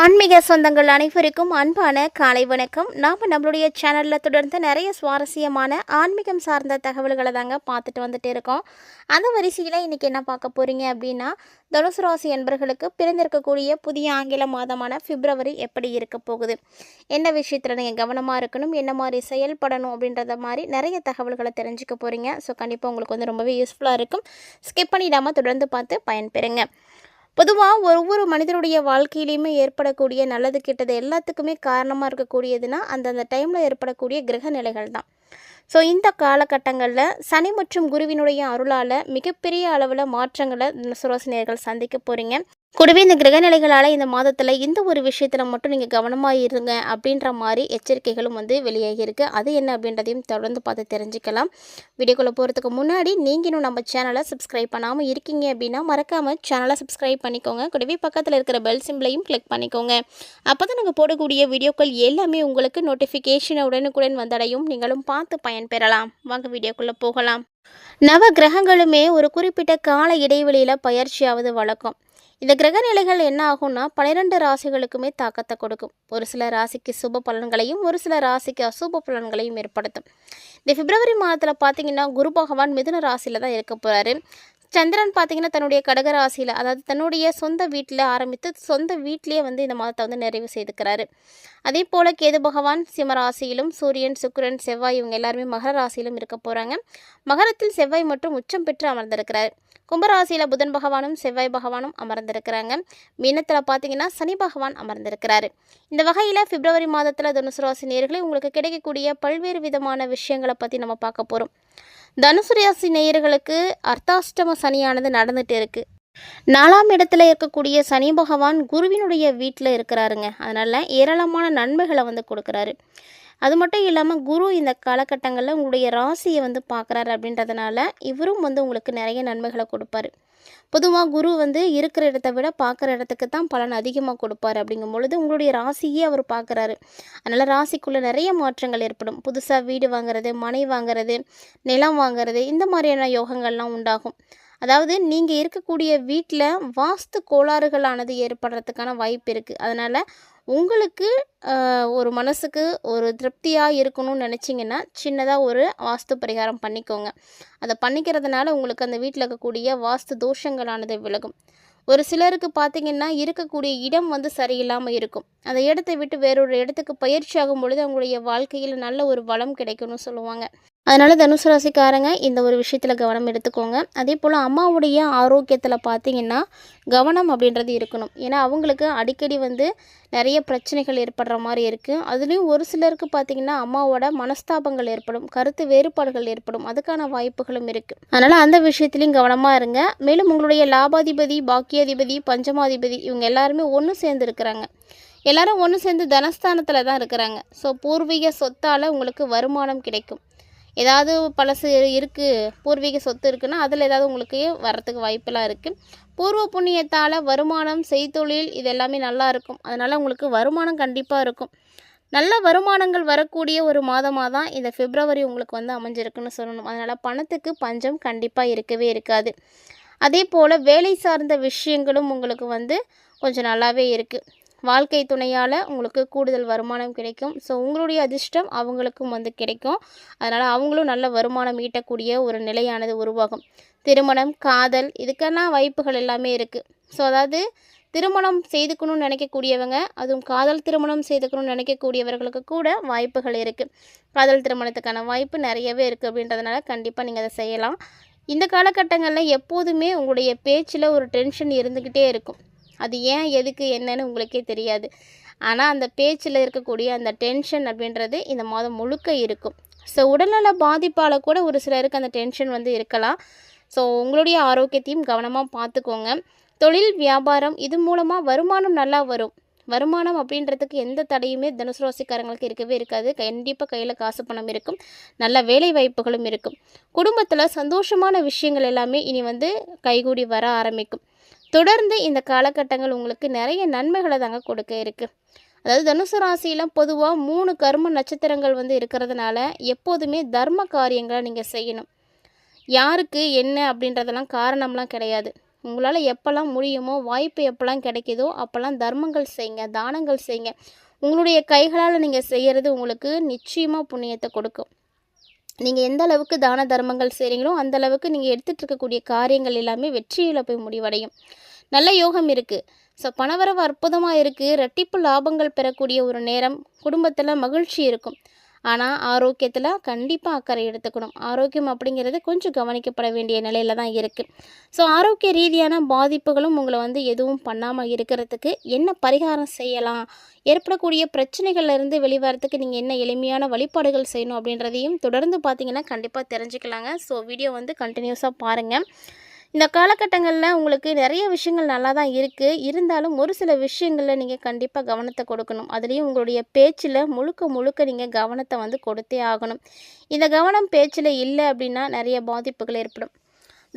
ஆன்மீக சொந்தங்கள் அனைவருக்கும் அன்பான காலை வணக்கம். நாம் நம்மளுடைய சேனலில் தொடர்ந்து நிறைய சுவாரஸ்யமான ஆன்மீகம் சார்ந்த தகவல்களை தாங்க பார்த்துட்டு வந்துட்டு இருக்கோம். அந்த வரிசையில் இன்றைக்கி என்ன பார்க்க போகிறீங்க அப்படின்னா தனுசு ராசி என்பர்களுக்கு பிறந்திருக்கக்கூடிய புதிய ஆங்கில மாதமான பிப்ரவரி எப்படி இருக்க போகுது? என்ன விஷயத்தில் நீங்கள் கவனமாக இருக்கணும்? என்ன மாதிரி செயல்படணும்? அப்படின்றத மாதிரி நிறைய தகவல்களை தெரிஞ்சுக்க போகிறீங்க ஸோ கண்டிப்பாக உங்களுக்கு வந்து ரொம்பவே யூஸ்ஃபுல்லாக இருக்கும். ஸ்கிப் பண்ணிடாமல் தொடர்ந்து பார்த்து பயன்பெறுங்க. பொதுவாக ஒவ்வொரு மனிதனுடைய வாழ்க்கையிலையுமே ஏற்படக்கூடிய நல்லது கெட்டது எல்லாத்துக்குமே காரணமாக இருக்கக்கூடியதுன்னா அந்தந்த டைமில் ஏற்படக்கூடிய கிரக நிலைகள் தான். ஸோ இந்த காலகட்டங்களில் சனி மற்றும் குருவினுடைய அருளால் மிகப்பெரிய அளவில் மாற்றங்களை சுரோசினியர்கள் சந்திக்க போகிறீங்க கூடவே இந்த கிரகநிலைகளால் இந்த மாதத்தில் இந்த ஒரு விஷயத்தில் மட்டும் நீங்கள் கவனமாக இருங்க அப்படின்ற மாதிரி எச்சரிக்கைகளும் வந்து வெளியாகியிருக்கு அது என்ன அப்படின்றதையும் தொடர்ந்து பார்த்து தெரிஞ்சுக்கலாம். வீடியோக்குள்ளே போகிறதுக்கு முன்னாடி நீங்கள் இன்னும் நம்ம சேனலை சப்ஸ்கிரைப் பண்ணாமல் இருக்கீங்க அப்படின்னா மறக்காமல் சேனலை சப்ஸ்கிரைப் பண்ணிக்கோங்க. கூடவே பக்கத்தில் இருக்கிற பெல் சிம்பிளையும் கிளிக் பண்ணிக்கோங்க. அப்போ தான் நாங்கள் போடக்கூடிய வீடியோக்கள் எல்லாமே உங்களுக்கு நோட்டிஃபிகேஷனை உடனுக்குடன் வந்தடையும். நீங்களும் பார்த்து பயன்பெறலாம். வாங்க வீடியோக்குள்ளே போகலாம். நவ கிரகங்களுமே ஒரு குறிப்பிட்ட கால இடைவெளியில் பயிற்சியாவது வழக்கம். இந்த கிரக நிலைகள் என்ன ஆகும்னா பன்னிரெண்டு ராசிகளுக்குமே தாக்கத்தை கொடுக்கும். ஒரு சில ராசிக்கு சுப பலன்களையும் ஒரு சில ராசிக்கு அசுப பலன்களையும் ஏற்படுத்தும். இந்த பிப்ரவரி மாதத்தில் பார்த்தீங்கன்னா குரு பகவான் மிதுன ராசியில் தான் இருக்க போகிறாரு சந்திரன் பார்த்தீங்கன்னா தன்னுடைய கடக ராசியில் அதாவது தன்னுடைய சொந்த வீட்டில் ஆரம்பித்து சொந்த வீட்டிலேயே வந்து இந்த மாதத்தை வந்து நிறைவு செய்துக்கிறாரு. அதே போல் கேது பகவான் சிம்ம ராசியிலும் சூரியன் சுக்கிரன் செவ்வாய் இவங்க எல்லாருமே மகர ராசியிலும் இருக்க போகிறாங்க மகரத்தில் செவ்வாய் மற்றும் உச்சம் பெற்று அமர்ந்திருக்கிறார். கும்பராசியில் புதன் பகவானும் செவ்வாய் பகவானும் அமர்ந்திருக்கிறாங்க. மீனத்தில் பார்த்தீங்கன்னா சனி பகவான் அமர்ந்திருக்கிறாரு. இந்த வகையில் பிப்ரவரி மாதத்தில் தனுசு ராசி நேயர்களே உங்களுக்கு கிடைக்கக்கூடிய பல்வேறு விதமான விஷயங்களை பற்றி நம்ம பார்க்க போகிறோம் தனுசு ராசி நேயர்களுக்கு அர்த்தாஷ்டம சனியானது நடந்துட்டு இருக்கு. நாலாம் இடத்துல இருக்கக்கூடிய சனி பகவான் குருவினுடைய வீட்டில் இருக்கிறாருங்க. அதனால் ஏராளமான நன்மைகளை வந்து கொடுக்குறாரு. அது மட்டும் இல்லாமல் குரு இந்த காலகட்டங்களில் உங்களுடைய ராசியை வந்து பார்க்குறாரு அப்படின்றதுனால இவரும் வந்து உங்களுக்கு நிறைய நன்மைகளை கொடுப்பாரு. பொதுவாக குரு வந்து இருக்கிற இடத்த விட பார்க்குற இடத்துக்கு தான் பலன் அதிகமாக கொடுப்பாரு அப்படிங்கும் பொழுது உங்களுடைய ராசியே அவர் பார்க்குறாரு. அதனால் ராசிக்குள்ளே நிறைய மாற்றங்கள் ஏற்படும். புதுசாக வீடு வாங்குறது மனை வாங்குறது நிலம் வாங்குறது இந்த மாதிரியான யோகங்கள்லாம் உண்டாகும். அதாவது நீங்கள் இருக்கக்கூடிய வீட்டில் வாஸ்து கோளாறுகளானது ஏற்படுறதுக்கான வாய்ப்பு இருக்குது அதனால் உங்களுக்கு ஒரு மனசுக்கு ஒரு திருப்தியாக இருக்கணும்னு நினச்சிங்கன்னா சின்னதாக ஒரு வாஸ்து பரிகாரம் பண்ணிக்கோங்க. அதை பண்ணிக்கிறதுனால உங்களுக்கு அந்த வீட்டில் இருக்கக்கூடிய வாஸ்து தோஷங்களானது விலகும். ஒரு சிலருக்கு பார்த்தீங்கன்னா இருக்கக்கூடிய இடம் வந்து சரியில்லாமல் இருக்கும். அந்த இடத்தை விட்டு வேறொரு இடத்துக்கு பயிற்சி ஆகும் பொழுது அவங்களுடைய வாழ்க்கையில் நல்ல ஒரு வளம் கிடைக்கும்னு சொல்லுவாங்க. அதனால் தனுசு ராசிக்காரங்க இந்த ஒரு விஷயத்தில் கவனம் எடுத்துக்கோங்க. அதே போல் அம்மாவுடைய ஆரோக்கியத்தில் பார்த்தீங்கன்னா கவனம் அப்படின்றது இருக்கணும். ஏன்னா அவங்களுக்கு அடிக்கடி வந்து நிறைய பிரச்சனைகள் ஏற்படுற மாதிரி இருக்குது அதுலேயும் ஒரு சிலருக்கு பார்த்தீங்கன்னா அம்மாவோட மனஸ்தாபங்கள் ஏற்படும் கருத்து வேறுபாடுகள் ஏற்படும். அதுக்கான வாய்ப்புகளும் இருக்குது அதனால் அந்த விஷயத்துலையும் கவனமாக இருங்க. மேலும் உங்களுடைய லாபாதிபதி பாக்கியாதிபதி பஞ்சமாதிபதி இவங்க எல்லாருமே ஒன்று சேர்ந்து இருக்கிறாங்க. எல்லாரும் ஒன்று சேர்ந்து தனஸ்தானத்தில் தான் இருக்கிறாங்க. ஸோ பூர்வீக சொத்தால் உங்களுக்கு வருமானம் கிடைக்கும். ஏதாவது பழசு இருக்குது பூர்வீக சொத்து இருக்குன்னா அதில் ஏதாவது உங்களுக்கு வரத்துக்கு வாய்ப்பெல்லாம் இருக்குது பூர்வ புண்ணியத்தால் வருமானம் செய்தொழில் இது எல்லாமே நல்லா இருக்கும். அதனால் உங்களுக்கு வருமானம் கண்டிப்பாக இருக்கும். நல்ல வருமானங்கள் வரக்கூடிய ஒரு மாதமாக தான் இந்த பிப்ரவரி உங்களுக்கு வந்து அமைஞ்சிருக்குன்னு சொல்லணும். அதனால் பணத்துக்கு பஞ்சம் கண்டிப்பாக இருக்கவே இருக்காது. அதே போல் வேலை சார்ந்த விஷயங்களும் உங்களுக்கு வந்து கொஞ்சம் நல்லாவே இருக்குது வாழ்க்கை துணையால் உங்களுக்கு கூடுதல் வருமானம் கிடைக்கும். ஸோ உங்களுடைய அதிர்ஷ்டம் அவங்களுக்கும் வந்து கிடைக்கும். அதனால் அவங்களும் நல்ல வருமானம் ஈட்டக்கூடிய ஒரு நிலையானது உருவாகும். திருமணம் காதல் இதுக்கெல்லாம் வாய்ப்புகள் எல்லாமே இருக்குது ஸோ அதாவது திருமணம் செய்துக்கணும்னு நினைக்கக்கூடியவங்க அதுவும் காதல் திருமணம் செய்துக்கணும்னு நினைக்கக்கூடியவர்களுக்கு கூட வாய்ப்புகள் இருக்குது காதல் திருமணத்துக்கான வாய்ப்பு நிறையவே இருக்குது அப்படின்றதுனால கண்டிப்பாக நீங்கள் அதை செய்யலாம். இந்த காலகட்டங்களில் எப்போதுமே உங்களுடைய பேச்சில் ஒரு டென்ஷன் இருந்துக்கிட்டே இருக்கும். அது ஏன் எதுக்கு என்னன்னு உங்களுக்கே தெரியாது. ஆனால் அந்த பேச்சில் இருக்கக்கூடிய அந்த டென்ஷன் அப்படின்றது இந்த மாதம் முழுக்க இருக்கும். ஸோ உடல்நல பாதிப்பால் கூட ஒரு சிலருக்கு அந்த டென்ஷன் வந்து இருக்கலாம். ஸோ உங்களுடைய ஆரோக்கியத்தையும் கவனமாக பார்த்துக்கோங்க தொழில் வியாபாரம் இது மூலமாக வருமானம் நல்லா வரும். வருமானம் அப்படின்றதுக்கு எந்த தடையுமே தனுசு ராசிக்காரங்களுக்கு இருக்கவே இருக்காது. கண்டிப்பாக கையில் காசு பணம் இருக்கும். நல்ல வேலை வாய்ப்புகளும் இருக்கும். குடும்பத்தில் சந்தோஷமான விஷயங்கள் எல்லாமே இனி வந்து கைகூடி வர ஆரம்பிக்கும். தொடர்ந்து இந்த காலகட்டங்கள் உங்களுக்கு நிறைய நன்மைகளை தாங்க கொடுக்க இருக்குது அதாவது தனுசு ராசியில் பொதுவாக மூணு கர்ம நட்சத்திரங்கள் வந்து இருக்கிறதுனால எப்போதுமே தர்ம காரியங்களை நீங்கள் செய்யணும். யாருக்கு என்ன அப்படின்றதெல்லாம் காரணம்லாம் கிடையாது. உங்களால் எப்போல்லாம் முடியுமோ வாய்ப்பு எப்போல்லாம் கிடைக்குதோ அப்போல்லாம் தர்மங்கள் செய்யுங்க தானங்கள் செய்யுங்க உங்களுடைய கைகளால் நீங்கள் செய்கிறது உங்களுக்கு நிச்சயமாக புண்ணியத்தை கொடுக்கும். நீங்கள் எந்த அளவுக்கு தான தர்மங்கள் செய்கிறீங்களோ அந்த அளவுக்கு நீங்கள் எடுத்துகிட்டு இருக்கக்கூடிய காரியங்கள் எல்லாமே வெற்றியில் போய் முடிவடையும். நல்ல யோகம் இருக்குது ஸோ பணவரவு அற்புதமாக இருக்குது ரெட்டிப்பு லாபங்கள் பெறக்கூடிய ஒரு நேரம் குடும்பத்தில் மகிழ்ச்சி இருக்கும். ஆனால் ஆரோக்கியத்தில் கண்டிப்பாக அக்கறை எடுத்துக்கணும். ஆரோக்கியம் அப்படிங்கிறது கொஞ்சம் கவனிக்கப்பட வேண்டிய நிலையில் தான் இருக்குது ஸோ ஆரோக்கிய ரீதியான பாதிப்புகளும் உங்களை வந்து எதுவும் பண்ணாமல் இருக்கிறதுக்கு என்ன பரிகாரம் செய்யலாம்? ஏற்படக்கூடிய பிரச்சனைகள்லேருந்து வெளிவரத்துக்கு நீங்கள் என்ன எளிமையான வழிபாடுகள் செய்யணும் அப்படின்றதையும் தொடர்ந்து பார்த்தீங்கன்னா கண்டிப்பாக தெரிஞ்சுக்கலாங்க. ஸோ வீடியோ வந்து கண்டினியூஸாக பாருங்கள் இந்த காலகட்டங்களில் உங்களுக்கு நிறைய விஷயங்கள் நல்லா தான் இருக்குது இருந்தாலும் ஒரு சில விஷயங்களில் நீங்கள் கண்டிப்பாக கவனத்தை கொடுக்கணும். அதுலேயும் உங்களுடைய பேச்சில் முழுக்க முழுக்க நீங்கள் கவனத்தை வந்து கொடுத்தே ஆகணும். இந்த கவனம் பேச்சில் இல்லை அப்படின்னா நிறைய பாதிப்புகள் ஏற்படும்.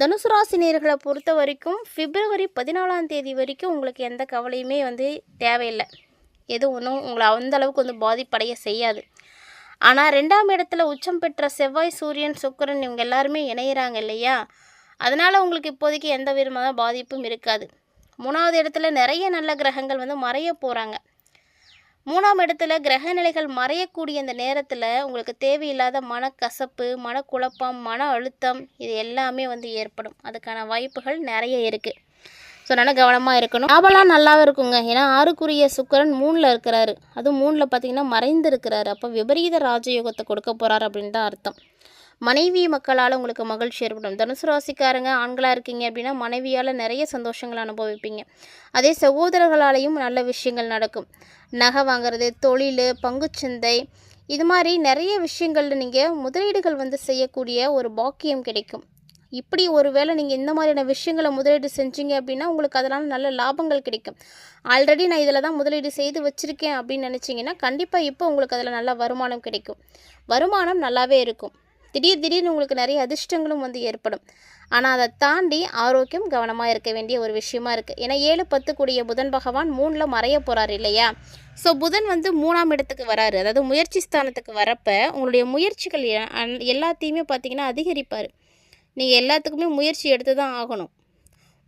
தனுசு ராசி நேர்களை பொறுத்த வரைக்கும் பிப்ரவரி பதினாலாம் தேதி வரைக்கும் உங்களுக்கு எந்த கவலையுமே வந்து தேவையில்லை. எதுவும் ஒன்றும் உங்களை அந்த அளவுக்கு வந்து பாதிப்படைய செய்யாது. ஆனால் ரெண்டாம் இடத்துல உச்சம் பெற்ற செவ்வாய் சூரியன் சுக்கிரன் இவங்க எல்லாருமே இணையிறாங்க இல்லையா? அதனால் உங்களுக்கு இப்போதைக்கு எந்த விதமான பாதிப்பும் இருக்காது. மூணாவது இடத்துல நிறைய நல்ல கிரகங்கள் வந்து மறைய போகிறாங்க மூணாம் இடத்துல கிரக நிலைகள் மறையக்கூடிய இந்த நேரத்தில் உங்களுக்கு தேவையில்லாத மனக்கசப்பு மனக்குழப்பம் மன அழுத்தம் இது எல்லாமே வந்து ஏற்படும். அதுக்கான வாய்ப்புகள் நிறைய இருக்குது ஸோ அதனால் கவனமாக இருக்கணும். லாபம்லாம் நல்லாவே இருக்குங்க. ஏன்னா ஆறுக்குரிய சுக்கரன் மூணில் இருக்கிறாரு. அதுவும் மூணில் பார்த்தீங்கன்னா மறைந்து இருக்கிறாரு அப்போ விபரீத ராஜயோகத்தை கொடுக்க போகிறாரு அப்படின்னு தான் அர்த்தம். மனைவி மக்களால் உங்களுக்கு மகிழ்ச்சி ஏற்படும். தனுசு ராசிக்காரங்க ஆண்களாக இருக்கீங்க அப்படின்னா மனைவியால் நிறைய சந்தோஷங்கள் அனுபவிப்பீங்க. அதே சகோதரர்களாலேயும் நல்ல விஷயங்கள் நடக்கும். நகை வாங்குறது தொழில் பங்குச்சந்தை இது மாதிரி நிறைய விஷயங்களில் நீங்கள் முதலீடுகள் வந்து செய்யக்கூடிய ஒரு பாக்கியம் கிடைக்கும். இப்படி ஒரு வேளை நீங்கள் இந்த மாதிரியான விஷயங்களை முதலீடு செஞ்சீங்க அப்படின்னா உங்களுக்கு அதனால் நல்ல லாபங்கள் கிடைக்கும். ஆல்ரெடி நான் இதில் தான் முதலீடு செய்து வச்சுருக்கேன் அப்படின்னு நினச்சிங்கன்னா கண்டிப்பாக இப்போ உங்களுக்கு அதில் நல்ல வருமானம் கிடைக்கும். வருமானம் நல்லாவே இருக்கும். திடீர் திடீர்னு உங்களுக்கு நிறைய அதிர்ஷ்டங்களும் வந்து ஏற்படும். ஆனால் அதை தாண்டி ஆரோக்கியம் கவனமாக இருக்க வேண்டிய ஒரு விஷயமா இருக்குது ஏன்னா ஏழு பத்து கூடிய புதன் பகவான் மூணில் மறைய போகிறார் இல்லையா? ஸோ புதன் வந்து மூணாம் இடத்துக்கு வராரு. அதாவது முயற்சி ஸ்தானத்துக்கு வரப்போ உங்களுடைய முயற்சிகள் எல்லாத்தையுமே பார்த்தீங்கன்னா அதிகரிப்பார். நீங்கள் எல்லாத்துக்குமே முயற்சி எடுத்து தான் ஆகணும்.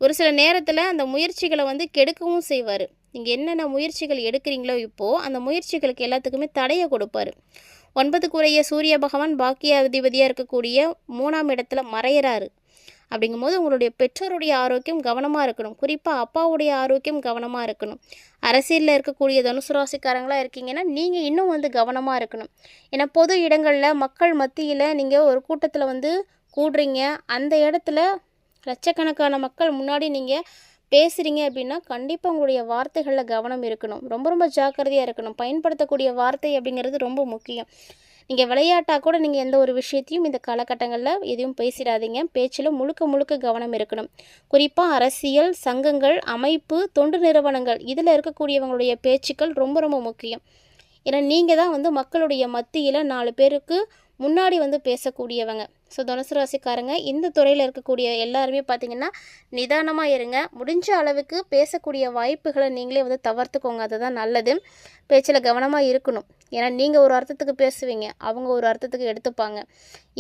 ஒரு சில நேரத்தில் அந்த முயற்சிகளை வந்து கெடுக்கவும் செய்வார். நீங்கள் என்னென்ன முயற்சிகள் எடுக்கிறீங்களோ இப்போது அந்த முயற்சிகளுக்கு எல்லாத்துக்குமே தடையை கொடுப்பாரு. ஒன்பது குறைய சூரிய பகவான் பாக்கிய அதிபதியாக இருக்கக்கூடிய மூணாம் இடத்துல மறையிறாரு. அப்படிங்கும்போது உங்களுடைய பெற்றோருடைய ஆரோக்கியம் கவனமாக இருக்கணும். குறிப்பாக அப்பாவுடைய ஆரோக்கியம் கவனமாக இருக்கணும். அரசியலில் இருக்கக்கூடிய தனுசு ராசிக்காரங்களாக இருக்கீங்கன்னா நீங்கள் இன்னும் வந்து கவனமாக இருக்கணும். ஏன்னா பொது இடங்களில் மக்கள் மத்தியில் நீங்கள் ஒரு கூட்டத்தில் வந்து கூடுறீங்க. அந்த இடத்துல லட்சக்கணக்கான மக்கள் முன்னாடி நீங்கள் பேசுகிறீங்க அப்படின்னா கண்டிப்பாக உங்களுடைய வார்த்தைகளில் கவனம் இருக்கணும். ரொம்ப ரொம்ப ஜாக்கிரதையாக இருக்கணும். பயன்படுத்தக்கூடிய வார்த்தை அப்படிங்கிறது ரொம்ப முக்கியம். நீங்கள் விளையாட்டாக கூட நீங்கள் எந்த ஒரு விஷயத்தையும் இந்த காலகட்டங்களில் எதுவும் பேசிடாதீங்க. பேச்சில் முழுக்க முழுக்க கவனம் இருக்கணும். குறிப்பாக அரசியல் சங்கங்கள் அமைப்பு தொண்டு நிறுவனங்கள் இதில் இருக்கக்கூடியவங்களுடைய பேச்சுக்கள் ரொம்ப ரொம்ப முக்கியம். ஏன்னா நீங்கள் தான் வந்து மக்களுடைய மத்தியில் நாலு பேருக்கு முன்னாடி வந்து பேசக்கூடியவங்க. ஸோ தனுசு ராசிக்காரங்க இந்த துறையில் இருக்கக்கூடிய எல்லாருமே பார்த்தீங்கன்னா நிதானமாக இருங்க. முடிஞ்ச அளவுக்கு பேசக்கூடிய வாய்ப்புகளை நீங்களே வந்து தவிர்த்துக்கோங்க. அதுதான் நல்லது. பேச்சில் கவனமாக இருக்கணும். ஏன்னா நீங்கள் ஒரு அர்த்தத்துக்கு பேசுவீங்க. அவங்க ஒரு அர்த்தத்துக்கு எடுத்துப்பாங்க.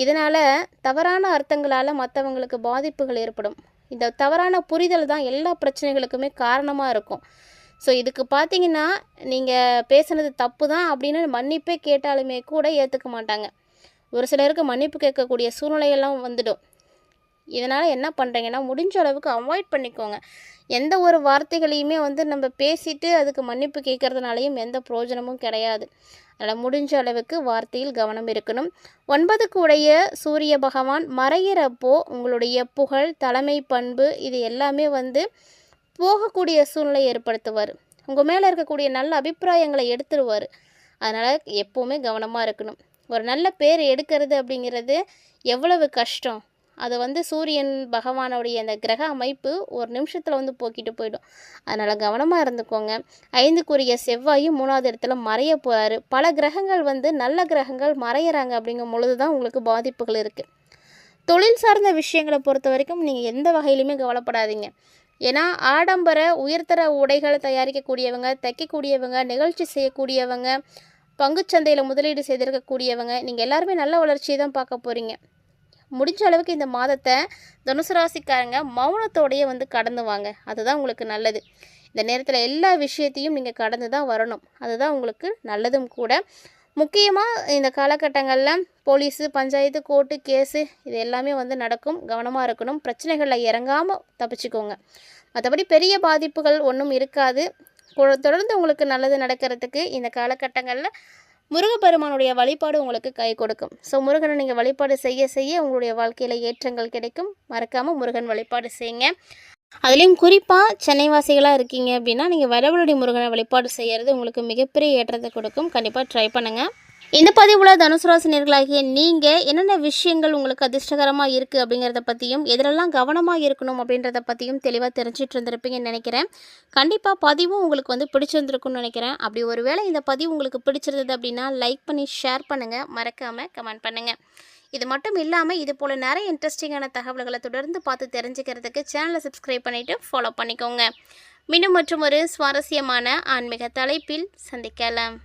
இதனால் தவறான அர்த்தங்களால் மற்றவங்களுக்கு பாதிப்புகள் ஏற்படும். இந்த தவறான புரிதல் தான் எல்லா பிரச்சனைகளுக்குமே காரணமாக இருக்கும். ஸோ இதுக்கு பார்த்தீங்கன்னா நீங்கள் பேசுனது தப்பு தான் அப்படின்னு மன்னிப்பே கேட்டாலுமே கூட ஏற்றுக்க மாட்டாங்க. ஒரு சிலருக்கு மன்னிப்பு கேட்கக்கூடிய சூழ்நிலையெல்லாம் வந்துடும். இதனால் என்ன பண்ணுறீங்கன்னா முடிஞ்ச அளவுக்கு அவாய்ட் பண்ணிக்கோங்க. எந்த ஒரு வார்த்தைகளையுமே வந்து நம்ம பேசிட்டு அதுக்கு மன்னிப்பு கேட்கறதுனாலையும் எந்த பிரயோஜனமும் கிடையாது. அதனால் முடிஞ்ச அளவுக்கு வார்த்தையில் கவனம் இருக்கணும். ஒன்பதுக்கு உடைய சூரிய பகவான் மறையிறப்போ உங்களுடைய புகழ் தலைமை பண்பு இது எல்லாமே வந்து போகக்கூடிய சூழ்நிலை ஏற்படுத்துவார். உங்கள் மேலே இருக்கக்கூடிய நல்ல அபிப்பிராயங்களை எடுத்துருவார். அதனால் எப்போவுமே கவனமாக இருக்கணும். ஒரு நல்ல பேர் எடுக்கிறது அப்படிங்கிறது எவ்வளவு கஷ்டம். அதை வந்து சூரியன் பகவானுடைய அந்த கிரக அமைப்பு ஒரு நிமிஷத்தில் வந்து போக்கிட்டு போயிடும். அதனால் கவனமாக இருந்துக்கோங்க. ஐந்துக்குரிய செவ்வாயும் மூணாவது இடத்துல மறைய போகிறாரு பல கிரகங்கள் வந்து நல்ல கிரகங்கள் மறையிறாங்க அப்படிங்கும் பொழுது தான் உங்களுக்கு பாதிப்புகள் இருக்குது தொழில் சார்ந்த விஷயங்களை பொறுத்த வரைக்கும் நீங்கள் எந்த வகையிலுமே கவலைப்படாதீங்க. ஏன்னா ஆடம்பர உயர்தர உடைகளை தயாரிக்கக்கூடியவங்க தைக்கக்கூடியவங்க நிகழ்ச்சி செய்யக்கூடியவங்க பங்குச்சந்தையில் முதலீடு செய்திருக்கக்கூடியவங்க நீங்கள் எல்லாருமே நல்ல வளர்ச்சியை தான் பார்க்க போகிறீங்க முடிஞ்ச அளவுக்கு இந்த மாதத்தை தனுசு ராசிக்காரங்க மௌனத்தோடையே வந்து கடந்து வாங்க. அதுதான் உங்களுக்கு நல்லது. இந்த நேரத்தில் எல்லா விஷயத்தையும் நீங்கள் கடந்து தான் வரணும். அதுதான் உங்களுக்கு நல்லதும் கூட. முக்கியமாக இந்த காலகட்டங்களில் போலீஸு பஞ்சாயத்து கோர்ட்டு கேஸு இது எல்லாமே வந்து நடக்கும். கவனமாக இருக்கணும். பிரச்சனைகளில் இறங்காமல் தப்பிச்சுக்கோங்க. மற்றபடி பெரிய பாதிப்புகள் ஒன்றும் இருக்காது. தொடர்ந்து உங்களுக்கு நல்லது நடக்கிறதுக்கு இந்த காலகட்டங்களில் முருகப்பெருமானுடைய வழிபாடு உங்களுக்கு கை கொடுக்கும். ஸோ முருகனை நீங்கள் வழிபாடு செய்ய செய்ய உங்களுடைய வாழ்க்கையில் ஏற்றங்கள் கிடைக்கும். மறக்காமல் முருகன் வழிபாடு செய்யுங்க. அதுலேயும் குறிப்பாக சென்னை வாசிகளாக இருக்கீங்க அப்படின்னா நீங்கள் வரவழடி முருகனை வழிபாடு செய்கிறது உங்களுக்கு மிகப்பெரிய ஏற்றத்தை கொடுக்கும். கண்டிப்பாக ட்ரை பண்ணுங்கள் இந்த பதிவில் தனுசு ராசினியர்களாகிய நீங்கள் என்னென்ன விஷயங்கள் உங்களுக்கு அதிர்ஷ்டகரமாக இருக்குது அப்படிங்கிறத பற்றியும் எதிலெல்லாம் கவனமாக இருக்கணும் அப்படின்றத பற்றியும் தெளிவாக தெரிஞ்சிட்டு இருந்திருப்பீங்கன்னு நினைக்கிறேன். கண்டிப்பாக பதிவும் உங்களுக்கு வந்து பிடிச்சிருந்துருக்கும்னு நினைக்கிறேன். அப்படி ஒருவேளை இந்த பதிவு உங்களுக்கு பிடிச்சிருந்தது அப்படின்னா லைக் பண்ணி ஷேர் பண்ணுங்கள் மறக்காமல் கமெண்ட் பண்ணுங்கள் இது மட்டும் இல்லாமல் இது போல் நிறைய இன்ட்ரெஸ்டிங்கான தகவல்களை தொடர்ந்து பார்த்து தெரிஞ்சுக்கிறதுக்கு சேனலை சப்ஸ்கிரைப் பண்ணிவிட்டு ஃபாலோ பண்ணிக்கோங்க. மீண்டும் மற்றும் ஒரு சுவாரஸ்யமான ஆன்மீக தலைப்பில் சந்திக்கலாம்.